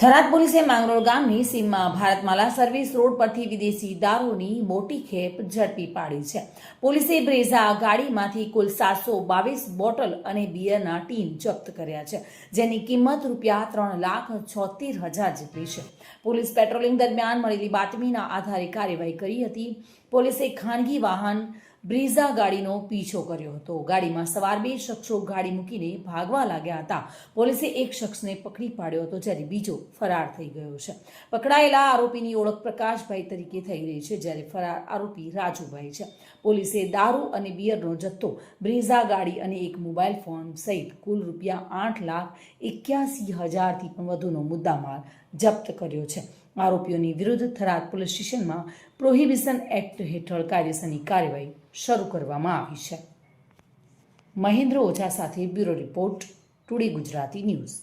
થરાદ પોલીસે માંગરોળ ગામની સીમમાં ભારતમાલા સર્વિસ રોડ પરથી વિદેશી દારૂની મોટી ખેપ ઝડપી પાડી છે. પોલીસે બ્રેઝા ગાડીમાંથી કુલ સાતસો બાવીસ બોટલ અને બિયરના ટીન જપ્ત કર્યા છે, જેની કિંમત રૂપિયા ત્રણ લાખ છોતેર હજાર જેટલી છે. પોલીસ પેટ્રોલિંગ દરમિયાન મળેલી બાતમીના આધારે કાર્યવાહી કરી હતી. પોલીસે ખાનગી વાહન બ્રીઝા ગાડીનો પીછો કર્યો હતો. ગાડીમાં સવાર બે શખ્સો ગાડી મૂકીને ભાગવા લાગ્યા હતા. પોલીસે એક શખ્સને પકડી પાડ્યો હતો, જ્યારે બીજો ફરાર થઈ ગયો છે. પકડાયેલા આરોપીની ઓળખ પ્રકાશભાઈ તરીકે થઈ રહી છે, જ્યારે ફરાર આરોપી રાજુભાઈ છે. પોલીસે દારૂ અને બિયરનો જથ્થો, બ્રીઝા ગાડી અને એક મોબાઈલ ફોન સહિત કુલ રૂપિયા આઠ લાખ એક્યાસી હજારથી પણ વધુનો મુદ્દામાલ જપ્ત કર્યો છે. આરોપીઓની વિરુદ્ધ થરાદ પોલીસ સ્ટેશનમાં પ્રોહિબિશન એક્ટ હેઠળ કાયદેસરની કાર્યવાહી શરૂ કરવામાં આવી છે. મહેન્દ્ર ઓઝા સાથે bureau report, today Gujarati news.